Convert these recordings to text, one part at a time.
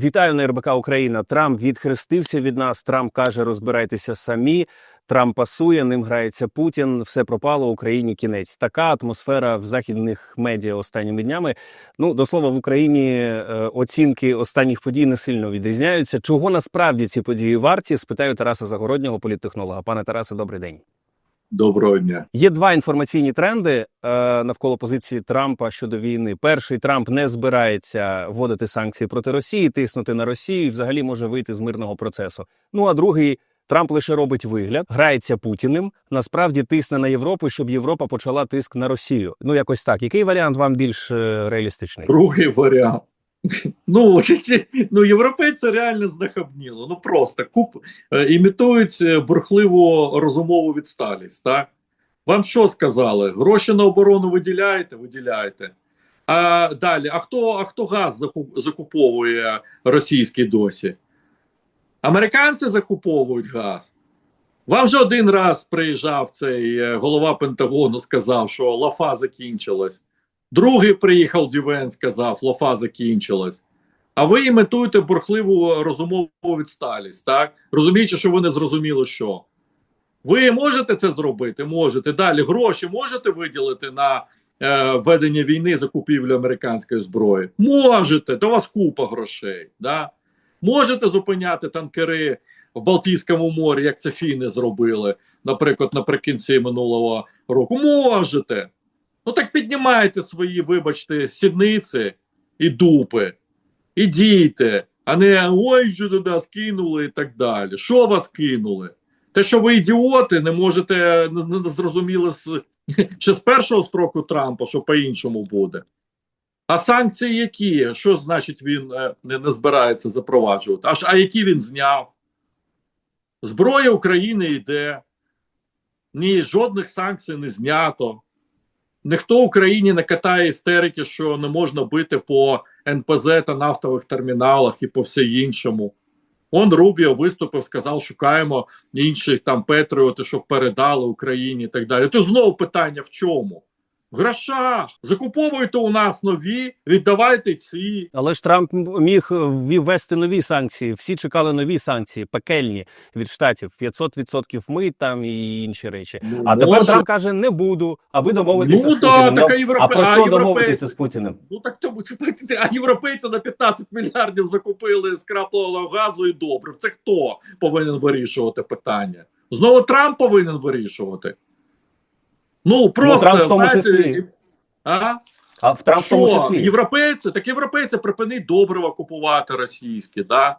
Вітаю на РБК Україна. Трамп відхрестився від нас. Трамп каже: розбирайтеся самі. Трамп пасує, ним грається Путін. Все пропало Україні. Кінець. Така атмосфера в західних медіа останніми днями. Ну до слова, в Україні е, оцінки останніх подій не сильно відрізняються. Чого насправді ці події варті? Спитаю Тараса Загороднього, політтехнолога. Пане Тарасе, добрий день. Доброго дня. Є два інформаційні тренди е, навколо позиції Трампа щодо війни. Перший Трамп не збирається вводити санкції проти Росії, тиснути на Росію і взагалі може вийти з мирного процесу. Ну а другий Трамп лише робить вигляд, грається Путіним. Насправді тисне на Європу, щоб Європа почала тиск на Росію. Ну якось так. Який варіант вам більш е, реалістичний? Другий варіант. Ну, ну європейці реально знахабніло. Ну просто куп е, імітують е, бурхливу розумову відсталість. Так вам що сказали? Гроші на оборону виділяєте? Виділяєте. А далі, а хто а хто газ закуповує російський досі? Американці закуповують газ. Вам вже один раз приїжджав цей е, голова Пентагону, сказав, що лафа закінчилась. Другий приїхав Дювен, сказав, лафа закінчилась. А ви імітуєте бурхливу розумову відсталість, так? Розуміючи, що ви не зрозуміли, що. Ви можете це зробити? Можете. Далі гроші можете виділити на е, ведення війни закупівлю американської зброї? Можете, у вас купа грошей. Да? Можете зупиняти танкери в Балтійському морі, як це фіни зробили, наприклад, наприкінці минулого року. Можете. Ну так піднімайте свої, вибачте, сідниці і дупи, і а не ой, що туди скинули і так далі. Що вас кинули? Те, що ви ідіоти, не можете не, зрозуміли з ще з першого строку Трампа, що по-іншому буде. А санкції які? Що значить він е, не, не збирається запроваджувати? А, а які він зняв? Зброя України йде, ні жодних санкцій не знято. Ніхто Україні не катає істерики, що не можна бити по НПЗ та нафтових терміналах і по все іншому. Он Рубіо виступив, сказав, шукаємо інших там Петріоти, щоб передали Україні і так далі. То знову питання в чому? В грошах. Закуповуйте у нас нові, віддавайте ці. Але ж Трамп міг е, ввести нові санкції. Всі чекали нові санкції, пекельні від штатів 500% мит там і інші речі. Ну, А тепер. Трамп каже: не буду, аби домовитися Ну з Путіним. так, Ну, європе- а про а що європейці- домовитися з Путіним? Ну так тому а європейці на 15 мільярдів закупили скрапленого газу і добре. Це хто повинен вирішувати питання? Знову Трамп повинен вирішувати. Ну просто Трамп в тому знаєте, числі. А? А в Трамп в тому числі. європейці, так європейці припинить добрива купувати російські, да?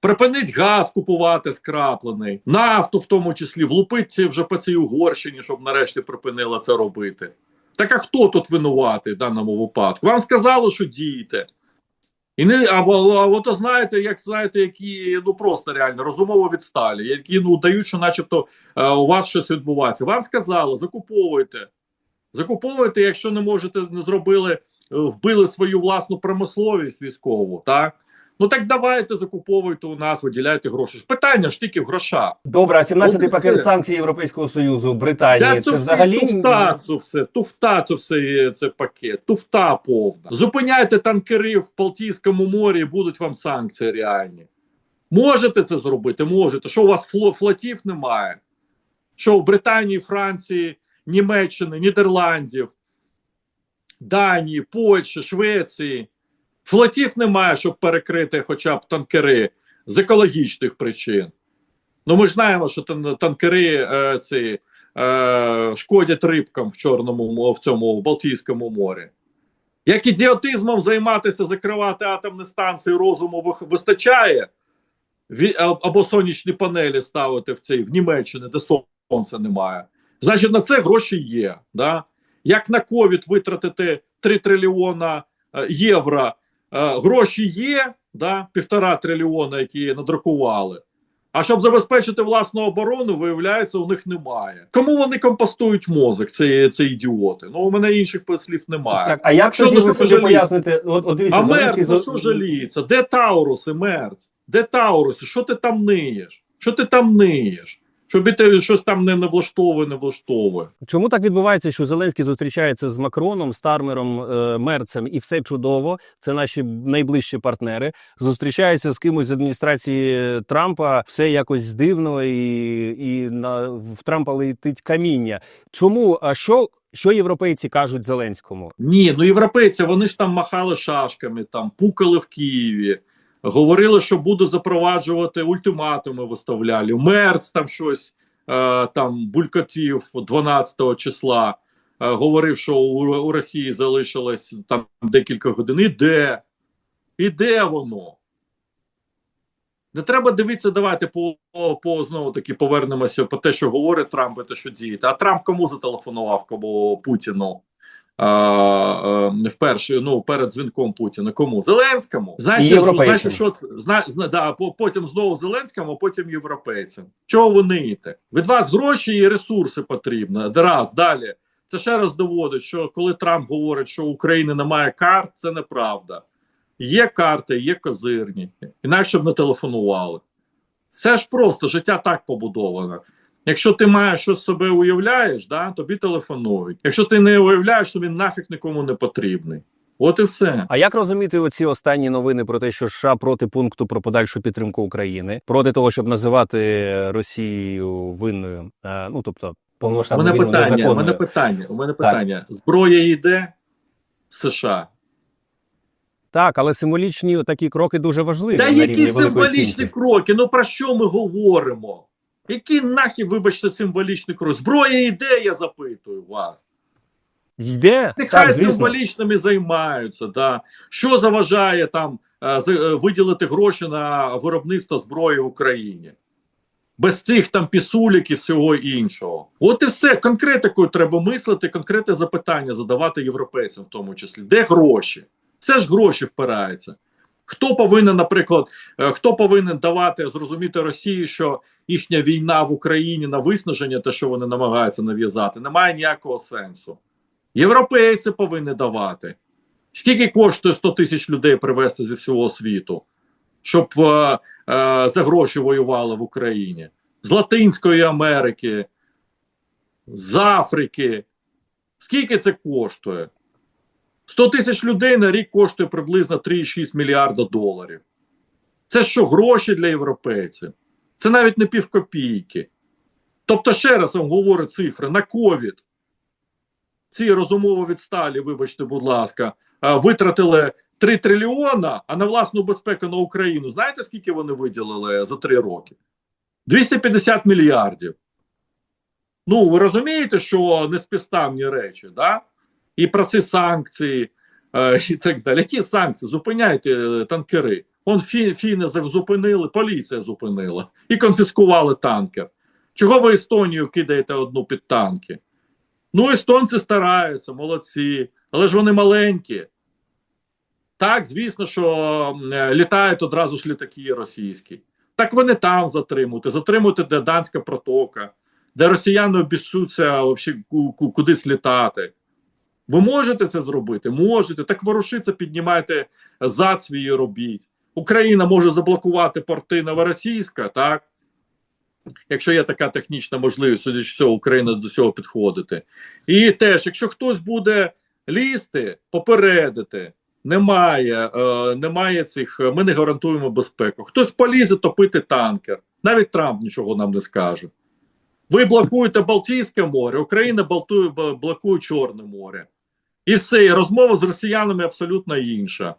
Припинить газ купувати скраплений, нафту в тому числі, влупить вже по цій Угорщині, щоб нарешті припинила це робити. Так а хто тут винуватий в даному випадку? Вам сказали, що дієте. І не, а, а от знаєте, як знаєте, які ну просто реально розумово відсталі, які ну дають, що начебто е, у вас щось відбувається. Вам сказали, закуповуйте. Закуповуйте, якщо не можете, не зробили, е, вбили свою власну промисловість військову, так? Ну так давайте закуповуйте у нас, виділяйте гроші. Питання ж тільки в грошах. Добре, а 17-й Ну, пакет санкцій Європейського Союзу, Британії. Да, це це взагалі туфта, це все, туфта, це все це пакет, туфта повна. Зупиняйте танкери в Балтійському морі, будуть вам санкції реальні. Можете це зробити? Можете. Що у вас фло, флотів немає? Що в Британії, Франції, Німеччини, Нідерландів, Данії, Польщі, Швеції. Флотів немає, щоб перекрити хоча б танкери з екологічних причин. Ну, ми ж знаємо, що танкери е, ці, е, шкодять рибкам в Чорному в цьому в Балтійському морі. Як ідіотизмом займатися, закривати атомні станції розуму вистачає, або сонячні панелі ставити в цей в Німеччині, де сонця немає. Значить, на це гроші є. Да? Як на ковід витратити 3 трильйона е, євро, гроші є, да? півтора трильйона, які надрукували. А щоб забезпечити власну оборону, виявляється, у них немає. Кому вони компостують мозок? Це, це ідіоти. Ну у мене інших слів немає. так. А як Що тоді ви собі поясните? От, от дивіться, А Мерц, ну за- що жаліється? Де Тауруси, Мерц? Де Тауруси? Що ти там ниєш? Що ти там ниєш? Щоб і щось там не, не влаштовує, не влаштовує. Чому так відбувається, що Зеленський зустрічається з Макроном, Стармером, е, Мерцем, і все чудово? Це наші найближчі партнери. Зустрічається з кимось з адміністрації Трампа, все якось дивно, і, і на в Трампа летить каміння. Чому? А що, що європейці кажуть Зеленському? Ні, ну європейці вони ж там махали шашками, там пукали в Києві, говорили, що будуть запроваджувати ультиматуми, виставляли. Мерц там щось е, там булькотів 12 числа. е, говорив, що у, Росії залишилось там декілька годин. І де? І де воно? Не треба дивитися, давайте по, по, знову таки повернемося по те, що говорить Трамп, і те, що дієте. А Трамп кому зателефонував? Кому Путіну? А, а, вперше, ну перед дзвінком Путіна. Кому? Зеленському? Значить, значить, що це? Зна, зна, да, потім знову Зеленському, а потім європейцям. Чого ви ниєте? Від вас гроші і ресурси потрібно. Раз, далі. Це ще раз доводить, що коли Трамп говорить, що України немає карт, це неправда. Є карти, є козирні, інакше б не телефонували. Це ж просто життя так побудоване. Якщо ти маєш щось себе уявляєш, да, тобі телефонують. Якщо ти не уявляєш, то він нафіг нікому не потрібний. От і все. А як розуміти оці останні новини про те, що США проти пункту про подальшу підтримку України, проти того, щоб називати Росію винною? Е, ну тобто, У мене питання, у мене питання, у мене питання. Зброя йде з США. Так, але символічні такі кроки дуже важливі. Та на які рівні Великої символічні Сімки. кроки? Ну про що ми говоримо? Які нахід, вибачте, символічні кроки? Зброя йде, я запитую вас. Йде Нехай так, символічними займаються. Да. Що заважає там е, е, виділити гроші на виробництво зброї в Україні? Без цих там пісулік і всього іншого. От і все. Конкретикою треба мислити, конкретне запитання задавати європейцям, в тому числі. Де гроші? Це ж гроші впираються. Хто повинен, наприклад, е, хто повинен давати зрозуміти Росії, що їхня війна в Україні на виснаження, те, що вони намагаються нав'язати, не має ніякого сенсу. Європейці повинні давати. Скільки коштує 100 тисяч людей привезти зі всього світу, щоб е, е, за гроші воювали в Україні? З Латинської Америки, з Африки. Скільки це коштує? 100 тисяч людей на рік коштує приблизно 3,6 мільярда доларів. Це що, гроші для європейців? Це навіть не півкопійки. Тобто, ще раз вам говорю цифри на ковід. Ці розумово відсталі, вибачте, будь ласка, витратили 3 трильйона, а на власну безпеку на Україну. Знаєте, скільки вони виділили за 3 роки? 250 мільярдів. Ну, ви розумієте, що не співставні речі, да? І про ці санкції е, і так далі. Які санкції? Зупиняйте е, танкери. Он фі, фіни зупинили, поліція зупинила і конфіскували танкер. Чого ви Естонію кидаєте одну під танки? Ну, естонці стараються, молодці, але ж вони маленькі. Так, звісно, що е, літають одразу ж літаки російські. Так вони там затримуйте, затримуйте, де Данська протока, де росіяни ку- кудись літати. Ви можете це зробити? Можете. Так ворушиться, піднімайте і робіть. Україна може заблокувати порти Новоросійська, так? Якщо є така технічна можливість, судячи з цього, Україна до цього підходити. І теж, якщо хтось буде лізти, попередити, немає, е, немає цих, ми не гарантуємо безпеку. Хтось полізе топити танкер. Навіть Трамп нічого нам не скаже. Ви блокуєте Балтійське море, Україна блокує Чорне море. І все, і розмова з росіянами абсолютно інша.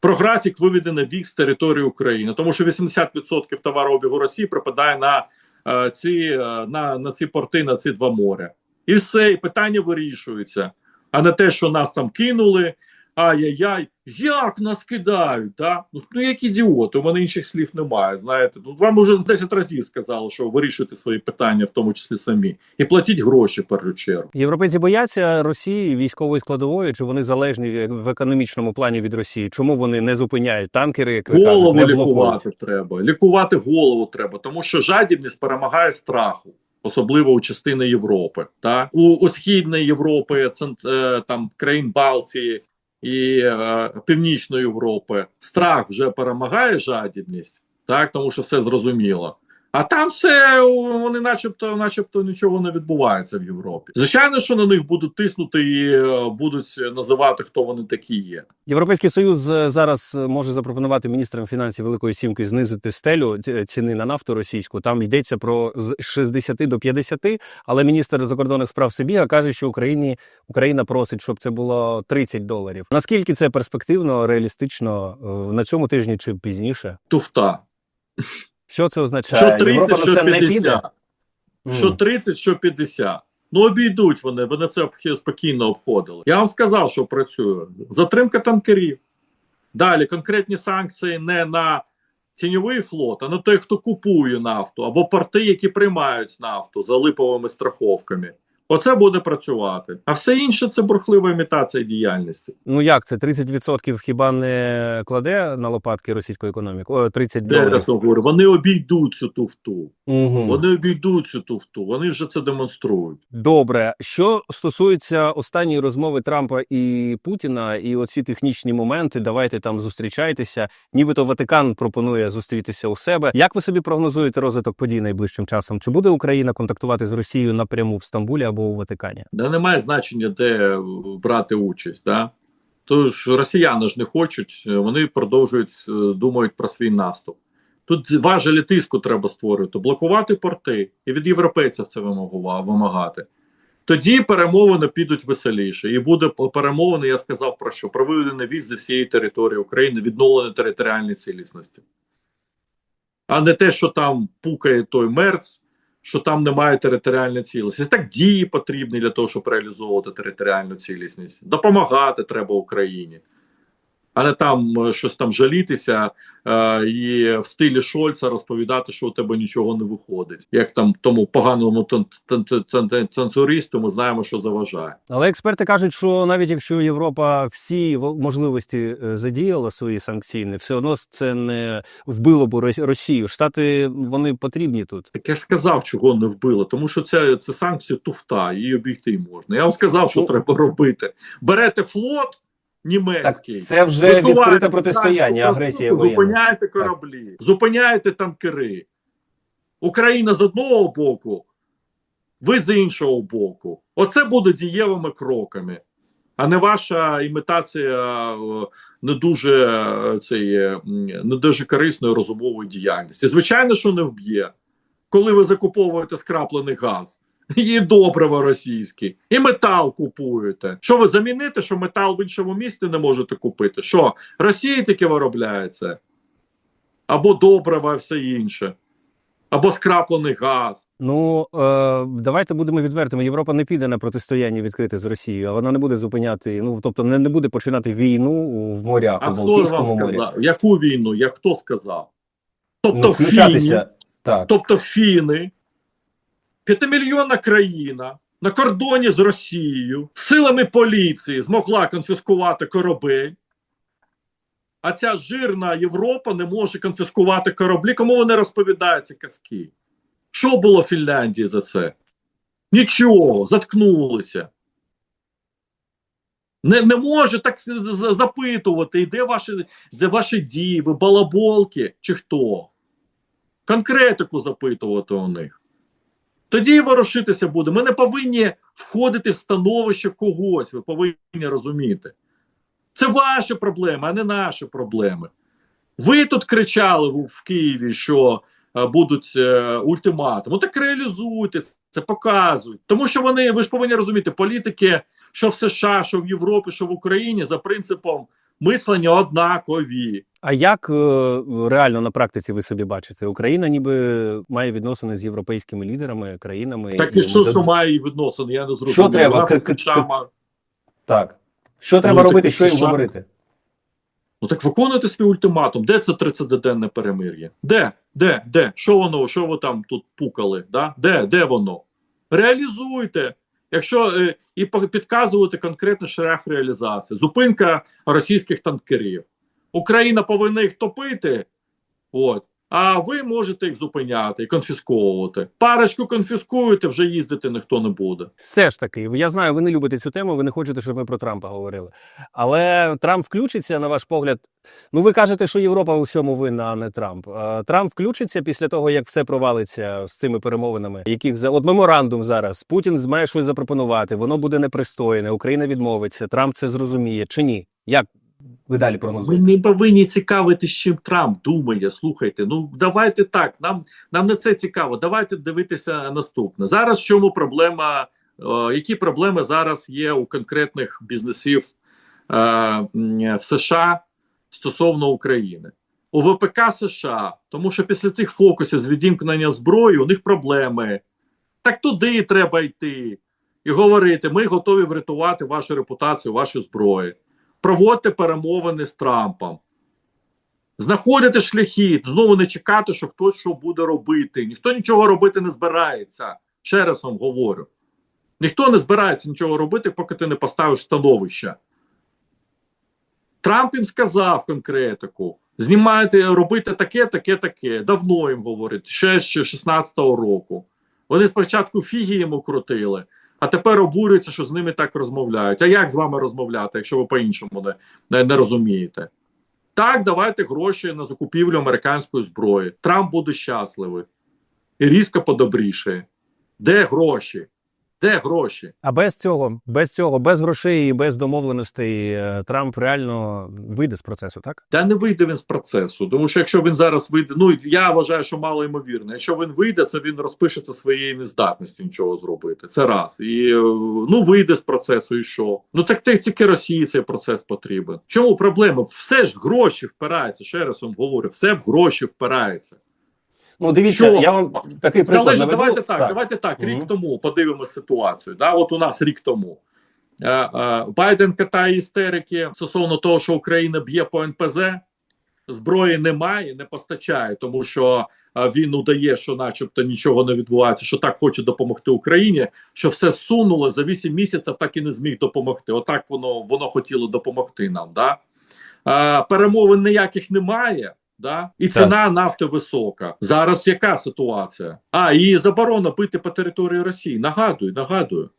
Про графік виведено вік з території України, тому що 80% товарообігу Росії припадає на, е, ці, е, на, на ці порти, на ці два моря. І все, і питання вирішується. А не те, що нас там кинули. Ай-яй-яй, як нас кидають, да? Ну, ну як ідіоти, у мене інших слів немає. Знаєте, ну вам вже 10 разів сказали, що вирішуйте свої питання, в тому числі самі, і платіть гроші першу чергу. Європейці бояться Росії військової складової, чи вони залежні в економічному плані від Росії? Чому вони не зупиняють танкери? Як ви Голову кажете, не лікувати треба. Лікувати голову треба, тому що жадібність перемагає страху, особливо у частини Європи. Та у, у східної Європи, цент, е, там країн Балтії і е, Північної Європи страх вже перемагає жадібність, так тому що все зрозуміло. А там все вони, начебто, начебто, нічого не відбувається в Європі. Звичайно, що на них будуть тиснути і е, будуть називати, хто вони такі є. Європейський союз е, зараз е, може запропонувати міністрам фінансів Великої Сімки знизити стелю ціни на нафту російську. Там йдеться про з 60 до 50, але міністр закордонних справ Сибіга каже, що Україні Україна просить, щоб це було 30 доларів. Наскільки це перспективно, реалістично на цьому тижні чи пізніше? Туфта. Що це означає? Що 30, Європа що це не піде? 50. Що 30, що 50. Ну, обійдуть вони, вони це спокійно обходили. Я вам сказав, що працює. Затримка танкерів. Далі конкретні санкції не на тіньовий флот, а на той, хто купує нафту, або порти, які приймають нафту за липовими страховками. Оце буде працювати. А все інше це бурхлива імітація діяльності. Ну як це 30% хіба не кладе на лопатки російської економіки? О, 30 Де доларів. раз говорю, вони обійдуть цю туфту. Угу. Вони обійдуть цю туфту. Вони вже це демонструють. Добре, що стосується останньої розмови Трампа і Путіна, і оці технічні моменти, давайте там зустрічайтеся. Нібито Ватикан пропонує зустрітися у себе. Як ви собі прогнозуєте розвиток подій найближчим часом? Чи буде Україна контактувати з Росією напряму в Стамбулі або у Ватикані? Да немає значення, де е, брати участь. Да? Тож росіяни ж не хочуть, е, вони продовжують е, думають про свій наступ. Тут важелі тиску треба створити, блокувати порти і від європейців це вимагати. Тоді перемовини підуть веселіше, і буде перемовини. Я сказав про що про виведення віз зі всієї території України, відновлення територіальної цілісності, а не те, що там пукає той мерц, що там немає територіальної цілісності. Так дії потрібні для того, щоб реалізовувати територіальну цілісність. Допомагати треба Україні, а не там е, щось там жалітися е, і в стилі Шольца розповідати, що у тебе нічого не виходить. Як там тому поганому танцюристу ми знаємо, що заважає. Але експерти кажуть, що навіть якщо Європа всі во- можливості е, задіяла свої санкційні, все одно це не вбило б Росію. Штати вони потрібні тут. Так я ж сказав, чого не вбило, тому що це, це санкції туфта, її обійти можна. Я вам сказав, що Ну, треба робити. Берете флот німецький. це вже Висуваєте відкрите протистояння, агресія воєнна. Зупиняєте кораблі, зупиняєте танкери. Україна з одного боку, ви з іншого боку. Оце буде дієвими кроками, а не ваша імітація е, не дуже е, не дуже корисної розумової діяльності. Звичайно, що не вб'є, коли ви закуповуєте скраплений газ. І добрива російські, і метал купуєте. Що ви заміните, що метал в іншому місті не можете купити? Що Росія тільки виробляє це? Або добрива, і все інше, або скраплений газ. Ну е, давайте будемо відвертими. Європа не піде на протистояння відкрите з Росією, а вона не буде зупиняти. Ну тобто не, не буде починати війну в морях А у хто вам Балтійському морі. сказав? Яку війну? Як хто сказав? Тобто Ну, фіни, так. тобто фіни, п'ятимільйонна країна на кордоні з Росією, силами поліції змогла конфіскувати корабель. А ця жирна Європа не може конфіскувати кораблі. Кому вони розповідають ці казки? Що було в Фінляндії за це? Нічого, заткнулися. Не, не може так запитувати, і де ваші, де ваші дії, балаболки чи хто? Конкретику запитувати у них. Тоді і ворушитися буде. Ми не повинні входити в становище когось, ви повинні розуміти. Це ваші проблеми, а не наші проблеми. Ви тут кричали в, Києві, що е, будуть е, ультиматуми. Ну так реалізуйте це, показують. Тому що вони, ви ж повинні розуміти, політики, що в США, що в Європі, що в Україні, за принципом мислення однакові. А як е, реально на практиці ви собі бачите? Україна ніби має відносини з європейськими лідерами, країнами. Так і що, що має відносини, я не зрозумів. Що треба? Так. Що треба робити, що їм говорити? Ну так виконуйте свій ультиматум. Де це 30-денне перемир'я? Де? Де? Де? Що воно? Що ви там тут пукали? Да? Де? Де воно? Реалізуйте. Якщо е, і підказувати конкретний шлях реалізації, зупинка російських танкерів. Україна повинна їх топити. От. а ви можете їх зупиняти і конфісковувати. Парочку конфіскуєте, вже їздити ніхто не буде. Все ж таки, я знаю, ви не любите цю тему, ви не хочете, щоб ми про Трампа говорили. Але Трамп включиться, на ваш погляд. Ну, ви кажете, що Європа у всьому винна, а не Трамп. Трамп включиться після того, як все провалиться з цими перемовинами, яких за от меморандум зараз Путін має щось запропонувати, воно буде непристойне, Україна відмовиться. Трамп це зрозуміє чи ні? Як ви далі Ми не повинні цікавитись, чим Трамп думає. Слухайте, ну давайте так. Нам нам не це цікаво. Давайте дивитися наступне. Зараз в чому проблема? Е, які проблеми зараз є у конкретних бізнесів е, в США стосовно України? У ВПК США, тому що після цих фокусів з відімкнення зброї у них проблеми. Так туди треба йти і говорити: ми готові врятувати вашу репутацію, вашу зброю проводьте перемовини з Трампом. Знаходити шляхи, знову не чекати, що хтось що буде робити. Ніхто нічого робити не збирається. Ще раз вам говорю. Ніхто не збирається нічого робити, поки ти не поставиш становище. Трамп їм сказав конкретику: знімайте, робити таке, таке, таке. Давно їм говорить, ще з 16-го року. Вони спочатку фіги йому крутили, а тепер обурюються, що з ними так розмовляють. А як з вами розмовляти, якщо ви по-іншому не, не, розумієте? Так, давайте гроші на закупівлю американської зброї. Трамп буде щасливий і різко подобрішає. Де гроші? Де гроші? А без цього, без цього, без грошей і без домовленостей е, Трамп реально вийде з процесу, так? Та не вийде він з процесу. Тому що якщо він зараз вийде, ну я вважаю, що мало ймовірно. Якщо він вийде, це він розпишеться своєю нездатністю нічого зробити. Це раз. І е, ну вийде з процесу, і що? Ну так тільки Росії цей процес потрібен. Чому проблема? Все ж гроші впираються. Ще раз вам говорю, все в гроші впирається. Ну, дивіться, Що? я вам такий приклад Залежить, наведу. давайте так, давайте так. Рік тому подивимося ситуацію. Да, от у нас рік тому. Е, е, Байден катає істерики стосовно того, що Україна б'є по НПЗ. Зброї немає, не постачає, тому що е, він удає, що, начебто, нічого не відбувається, що так хоче допомогти Україні, що все сунуло за 8 місяців, так і не зміг допомогти. Отак воно воно хотіло допомогти нам. Да? Е, перемовин ніяких немає. Да? І Так. ціна нафти висока. Зараз яка ситуація? А, і заборона бити по території Росії. Нагадую, нагадую.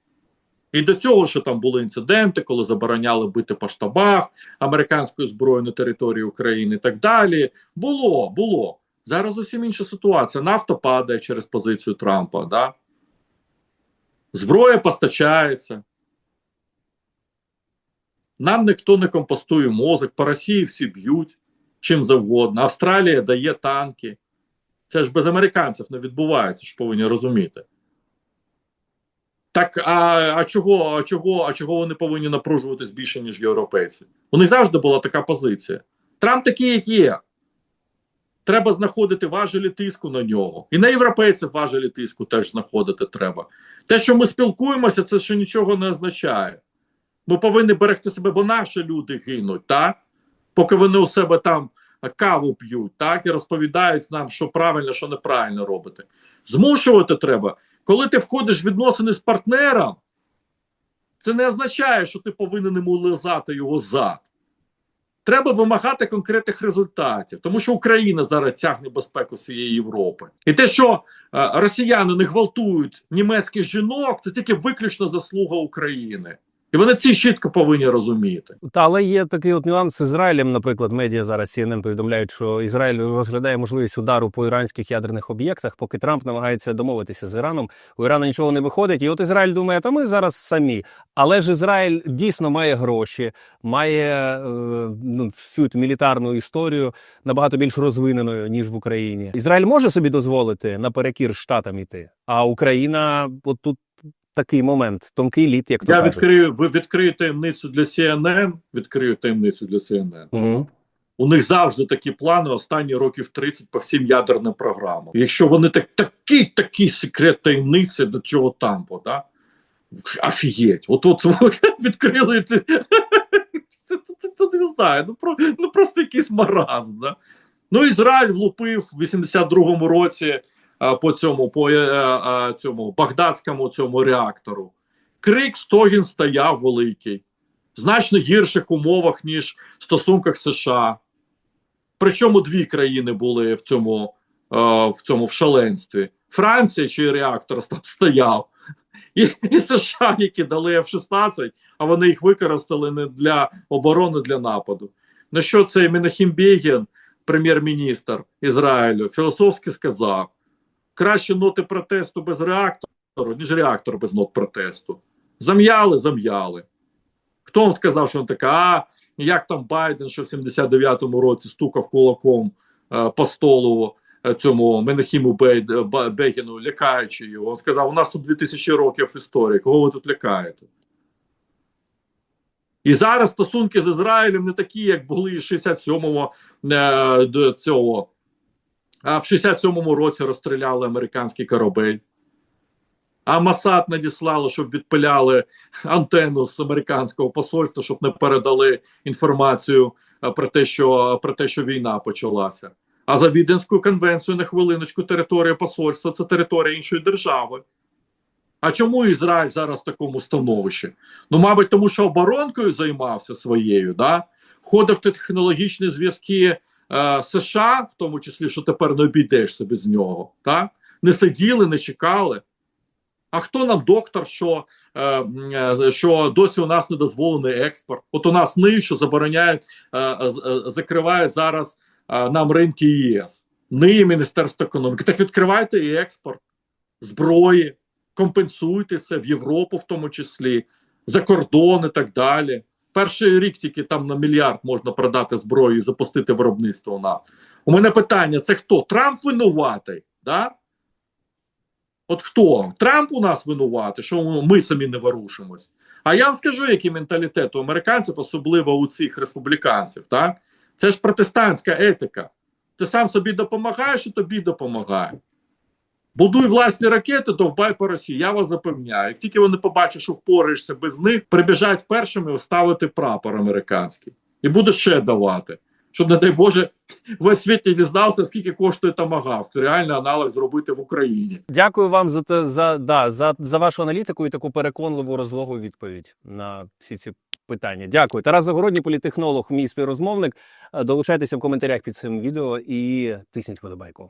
І до цього, що там були інциденти, коли забороняли бити по штабах американською зброєю на території України і так далі. Було, було. Зараз зовсім інша ситуація. Нафта падає через позицію Трампа. Да? Зброя постачається. Нам ніхто не компостує мозок, по Росії всі б'ють чим завгодно. Австралія дає танки. Це ж без американців не відбувається, ж повинні розуміти. Так, а, а чого, а чого, а чого вони повинні напружуватись більше, ніж європейці? У них завжди була така позиція. Трамп такий, як є. Треба знаходити важелі тиску на нього. І на європейців важелі тиску теж знаходити треба. Те, що ми спілкуємося, це ще нічого не означає. Ми повинні берегти себе, бо наші люди гинуть, так? Поки вони у себе там каву п'ють, так і розповідають нам, що правильно, що неправильно робити. Змушувати треба. Коли ти входиш в відносини з партнером, це не означає, що ти повинен йому лизати його зад. Треба вимагати конкретних результатів, тому що Україна зараз тягне безпеку всієї Європи. І те, що е, росіяни не гвалтують німецьких жінок, це тільки виключно заслуга України. І вони ці чітко повинні розуміти. Та але є такий от нюанс з Ізраїлем. Наприклад, медіа зараз CNN повідомляють, що Ізраїль розглядає можливість удару по іранських ядерних об'єктах, поки Трамп намагається домовитися з Іраном. У Ірану нічого не виходить. І от Ізраїль думає, та ми зараз самі. Але ж Ізраїль дійсно має гроші, має е, ну, всю мілітарну історію набагато більш розвиненою ніж в Україні. Ізраїль може собі дозволити наперекір штатам іти, а Україна от тут. Такий момент, тонкий лід, як то Я кажуть. відкрию ви відкрию таємницю для CNN. Відкрию таємницю для CNN. Угу. У них завжди такі плани останні років 30 по всім ядерним програмам. Якщо вони так такий такий секрет таємниці до чого там, бо, да? Офігеть, от от відкрили. Це, це, це, це не знаю. Ну, про, ну просто якийсь маразм. Да? Ну, Ізраїль влупив в 82-му році по цьому по е, цьому багдадському цьому реактору. Крик стогін стояв великий, в значно гірших умовах, ніж в стосунках США. Причому дві країни були в цьому в цьому в шаленстві. Франція, чий реактор стояв, і, і США, які дали F-16, а вони їх використали не для оборони, для нападу. На що цей Менахім Бегін, прем'єр-міністр Ізраїлю, філософськи сказав: краще ноти протесту без реактору, ніж реактор без нот протесту. Зам'яли, зам'яли. Хто вам сказав, що він така, а як там Байден, що в 79-му році стукав кулаком е, по столу е, цьому Менахіму Бей, е, лякаючи його. Він сказав: у нас тут 2000 років історії, кого ви тут лякаєте? І зараз стосунки з Ізраїлем не такі, як були в 67-му е, цього. А в 67-му році розстріляли американський корабель. А Масад надіслали, щоб відпиляли антенну з американського посольства, щоб не передали інформацію е, про те, що про те, що війна почалася. А за Віденську конвенцію на хвилиночку територія посольства це територія іншої держави. А чому Ізраїль зараз в такому становищі? Ну, мабуть, тому що оборонкою займався своєю, да? входив в технологічні зв'язки е, США, в тому числі, що тепер не обійдешся без нього. Так? Не сиділи, не чекали. А хто нам доктор, що е, е, що досі у нас не дозволений експорт? От у нас НИ, що забороняють, е, е, е, закривають зараз е, нам ринки ЄС. НИ і Міністерство економіки. Так відкривайте і експорт зброї, компенсуйте це в Європу, в тому числі, за кордон і так далі. Перший рік тільки там на мільярд можна продати зброю і запустити виробництво у. У мене питання: це хто? Трамп винуватий? Да? От хто? Трамп у нас винуватий, що ми самі не ворушимось. А я вам скажу, який менталітет у американців, особливо у цих республіканців. Так? Це ж протестантська етика. Ти сам собі допомагаєш і тобі допомагає. Будуй власні ракети, довбай по Росії. Я вас запевняю. Як тільки вони побачать, що впораєшся без них, прибіжать першими ставити прапор американський і будуть ще давати. Щоб, не дай Боже, весь світ не дізнався, скільки коштує тамагавк. Реальний аналог зробити в Україні. Дякую вам за те- за, да, за, за вашу аналітику і таку переконливу розлогу відповідь на всі ці питання. Дякую. Тарас Загородній, політехнолог, мій співрозмовник. Е, Долучайтеся в коментарях під цим відео і тисніть подобайку.